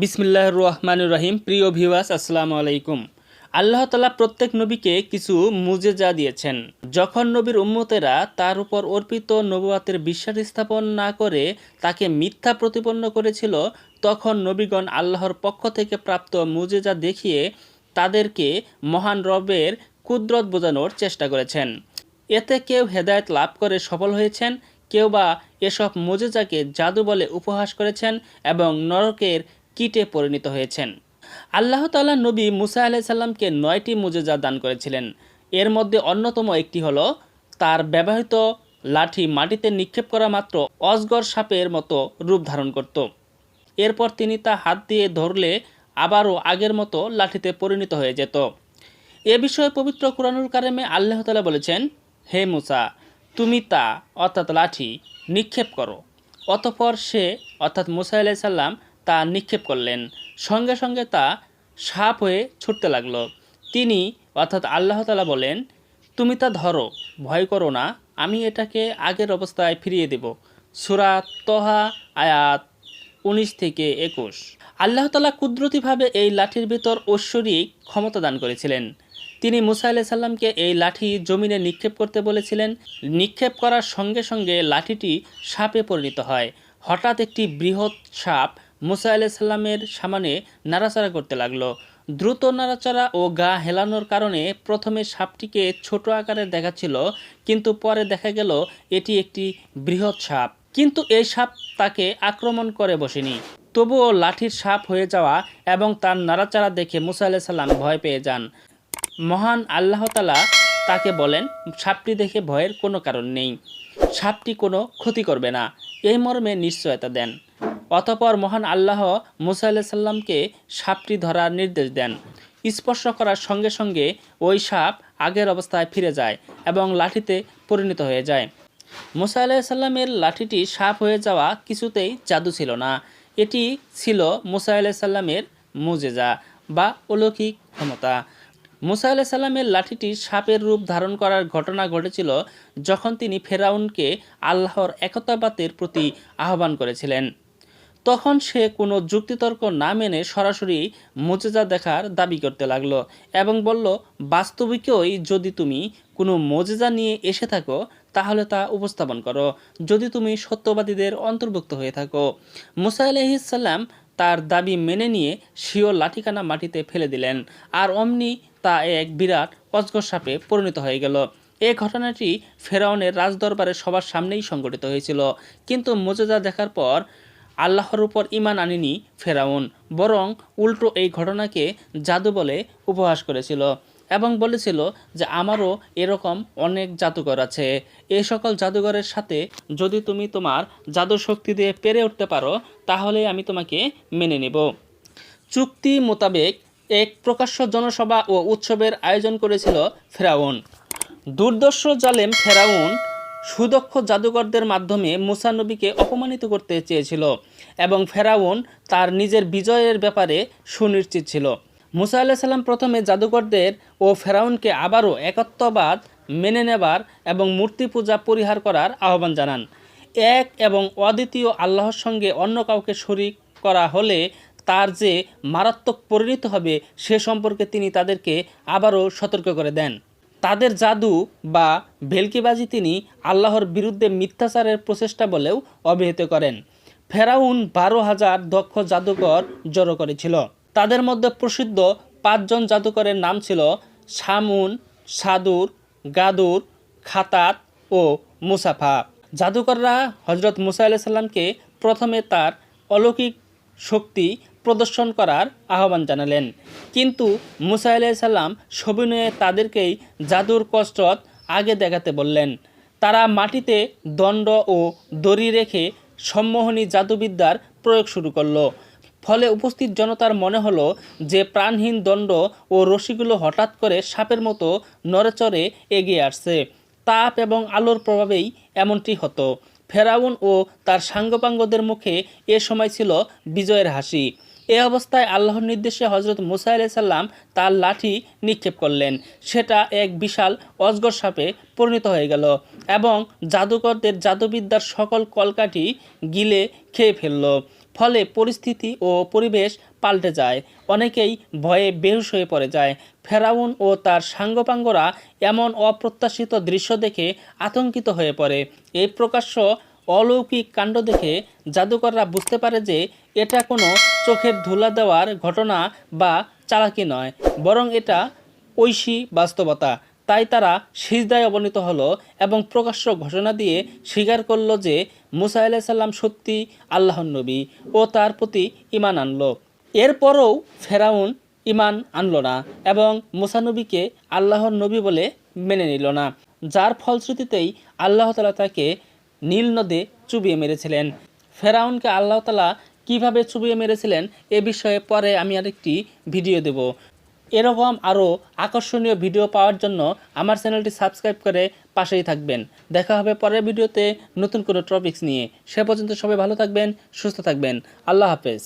বিসমিল্লাহ রহমানুর রহিম। প্রিয় ভিউয়ার্স, আসসালামু আলাইকুম। আল্লাহ তালা প্রত্যেক নবীকে কিছু মুজেজা দিয়েছেন। যখন নবীর উম্মতেরা তার উপর অর্পিত নবুয়াতের বিশ্বাস স্থাপন না করে তাকে মিথ্যা প্রতিপন্ন করেছিল, তখন নবীগণ আল্লাহর পক্ষ থেকে প্রাপ্ত মুজেজা দেখিয়ে তাদেরকে মহান রবের কুদরত বোঝানোর চেষ্টা করেছেন। এতে কেউ হেদায়ত লাভ করে সফল হয়েছেন, কেউ বা এসব মোজেজাকে জাদু বলে উপহাস করেছেন এবং নরকের কীটে পরিণত হয়েছেন। আল্লাহ তাআলা নবী মুসা আলাইসাল্লামকে নয়টি মুজেজা দান করেছিলেন। এর মধ্যে অন্যতম একটি হলো, তার ব্যবহৃত লাঠি মাটিতে নিক্ষেপ করা মাত্র অজগর সাপের মতো রূপ ধারণ করত। এরপর তিনি তা হাত দিয়ে ধরলে আবারও আগের মতো লাঠিতে পরিণত হয়ে যেত। এ বিষয়ে পবিত্র কুরআনুল কারেমে আল্লাহ তাআলা বলেছেন, হে মুসা, তুমি তা, অর্থাৎ লাঠি, নিক্ষেপ করো। অতপর সে, অর্থাৎ মুসা আলাইহিস সাল্লাম তা নিক্ষেপ করলেন। সঙ্গে সঙ্গে তা সাপ হয়ে ছুটতে লাগল। তিনি অর্থাৎ আল্লাহ তাআলা বলেন, তুমি তা ধরো, ভয় করো না, আমি এটাকে আগের অবস্থায় ফিরিয়ে দেব। সূরা তহা, আয়াত উনিশ থেকে একুশ। আল্লাহ তালা কুদরতিভাবে এই লাঠির ভেতর ঐশ্বরিক ক্ষমতা দান করেছিলেন। তিনি মুসা আলাহ সাল্লামকে এই লাঠি জমিনে নিক্ষেপ করতে বলেছিলেন। নিক্ষেপ করার সঙ্গে সঙ্গে লাঠিটি সাপে পরিণত হয়। হঠাৎ একটি বৃহৎ সাপ মুসা আলাহ সাল্লামের সামনে নাড়াচাড়া করতে লাগল। দ্রুত নাড়াচাড়া ও গা হেলানোর কারণে প্রথমে সাপটিকে ছোট আকারে দেখাচ্ছিল, কিন্তু পরে দেখা গেল এটি একটি বৃহৎ সাপ। কিন্তু এই সাপ তাকে আক্রমণ করে বসেনি। তবুও লাঠির সাপ হয়ে যাওয়া এবং তার নাড়াচাড়া দেখে মুসা আলাহ সাল্লাম ভয় পেয়ে যান। মহান আল্লাহ তালা তাকে বলেন, সাপটি দেখে ভয়ের কোনো কারণ নেই। সাপটি কোনো ক্ষতি করবে না। এই মর্মে নিশ্চয়তা দেন। অতপর মহান আল্লাহ মুসা আলাহ সাল্লামকে সাপটি ধরার নির্দেশ দেন। স্পর্শ করার সঙ্গে সঙ্গে ওই সাপ আগের অবস্থায় ফিরে যায় এবং লাঠিতে পরিণত হয়ে যায়। মুসা আলাহ সাল্লামের লাঠিটি সাপ হয়ে যাওয়া কিছুতেই জাদু ছিল না। এটি ছিল মুসা আলাহ সাল্লামের মুজেজা বা অলৌকিক ক্ষমতা। মুসা আলাহ সাল্লামের লাঠিটি সাপের রূপ ধারণ করার ঘটনা ঘটেছিল যখন তিনি ফেরাউনকে আল্লাহর একতাবাতের প্রতি আহ্বান করেছিলেন। তখন সে কোনো যুক্তিতর্ক না মেনে সরাসরি মোজেজা দেখার দাবি করতে লাগল এবং বলল, বাস্তবিকই যদি তুমি কোনো মোজেজা নিয়ে এসে থাকো, তাহলে তা উপস্থাপন করো। যদি তুমি সত্যবাদীদের অন্তর্ভুক্ত হয়ে থাকো। মুসা আলহিসাল্লাম তার দাবি মেনে নিয়ে স্বীয় লাঠিকানা মাটিতে ফেলে দিলেন আর অমনি তা এক বিরাট অজগর সাপে পরিণত হয়ে গেল। এ ঘটনাটি ফেরাউনের রাজদরবারে সবার সামনেই সংঘটিত হয়েছিল। কিন্তু মোজেজা দেখার পর আল্লাহর উপর ইমান আনেনি ফেরাউন, বরং উল্টো এই ঘটনাকে জাদু বলে উপহাস করেছিল এবং বলেছিল যে আমারও এরকম অনেক জাদুঘর আছে। এই সকল জাদুঘরের সাথে যদি তুমি তোমার জাদু শক্তি দিয়ে পেরে উঠতে পারো, তাহলে আমি তোমাকে মেনে নেব। চুক্তি মোতাবেক এক প্রকাশ্য জনসভা ও উৎসবের আয়োজন করেছিল ফেরাউন। দুর্দর্শ জালেম ফেরাউন সুদক্ষ জাদুকরদের মাধ্যমে মুসা নবীকে অপমানিত করতে চেয়েছিল এবং ফেরাউন তার নিজের বিজয়ের ব্যাপারে সুনিশ্চিত ছিল। মুসা আল্লাহ সাল্লাম প্রথমে জাদুকরদের ও ফেরাউনকে আবারও একত্ববাদ মেনে নেবার এবং মূর্তি পূজা পরিহার করার আহ্বান জানান। এক এবং অদ্বিতীয় আল্লাহর সঙ্গে অন্য কাউকে শরিক করা হলে তার যে মারাত্মক পরিণত হবে সে সম্পর্কে তিনি তাদেরকে আবারও সতর্ক করে দেন। তাদের জাদু বা ভেলকিবাজি তিনি আল্লাহর বিরুদ্ধে মিথ্যাচারের প্রচেষ্টা বলেও অভিহিত করেন। ফেরাউন বারো হাজার দক্ষ জাদুকর জড়ো করেছিল। তাদের মধ্যে প্রসিদ্ধ পাঁচজন জাদুকরের নাম ছিল শামুন সাদুর, গাদুর, খাতাত ও মুসাফা। জাদুকররা হজরত মুসা প্রথমে তার অলৌকিক শক্তি প্রদর্শন করার আহ্বান জানালেন। কিন্তু মুসা আলাইসাল্লাম সবিনয়ে তাদেরকেই জাদুর কষ্টত আগে দেখাতে বললেন। তারা মাটিতে দণ্ড ও দড়ি রেখে সম্মোহনী জাদুবিদ্যার প্রয়োগ শুরু করল। ফলে উপস্থিত জনতার মনে হলো যে প্রাণহীন দণ্ড ও রশিগুলো হঠাৎ করে সাপের মতো নড়েচড়ে এগিয়ে আসছে। তাপ এবং আলোর প্রভাবেই এমনটি হতো। ফেরাউন ও তার সাঙ্গপাঙ্গদের মুখে এ সময় ছিল বিজয়ের হাসি। এ অবস্থায় আল্লাহর নির্দেশে হজরত মুসা সাল্লাম তার লাঠি নিক্ষেপ করলেন। সেটা এক বিশাল অজগর সাপে পরিণত হয়ে গেল এবং জাদুকরদের জাদুবিদ্যার সকল কলকাটি গিলে খেয়ে ফেলল। ফলে পরিস্থিতি ও পরিবেশ পাল্টে যায়। অনেকেই ভয়ে বেহুশ হয়ে পড়ে যায়। ফেরাউন ও তার সাঙ্গপাঙ্গরা এমন অপ্রত্যাশিত দৃশ্য দেখে আতঙ্কিত হয়ে পড়ে। এই প্রকাশ্য অলৌকিক কাণ্ড দেখে জাদুকররা বুঝতে পারে যে এটা কোনো চোখের ধুলা দেওয়ার ঘটনা বা চালাকি নয়, বরং এটা ঐশী বাস্তবতা। তাই তারা সিজদায় অবনীত হলো এবং প্রকাশ্য ঘোষণা দিয়ে স্বীকার করল যে মুসা আলাইসাল্লাম সত্যি আল্লাহর নবী ও তার প্রতি ইমান আনলো। এরপরও ফেরাউন ইমান আনলো না এবং মুসানবীকে আল্লাহর নবী বলে মেনে নিল না, যার ফলশ্রুতিতেই আল্লাহ তালা তাকে নীল নদে চুবিয়ে মেরেছিলেন। ফেরাউনকে আল্লাহ তালা কীভাবে চুবিয়ে মেরেছিলেন এ বিষয়ে পরে আমি আরেকটি ভিডিও দেব। এরকম আরও আকর্ষণীয় ভিডিও পাওয়ার জন্য আমার চ্যানেলটি সাবস্ক্রাইব করে পাশেই থাকবেন। দেখা হবে পরের ভিডিওতে নতুন কোনো টপিক্স নিয়ে। সে পর্যন্ত সবাই ভালো থাকবেন, সুস্থ থাকবেন। আল্লাহ হাফেজ।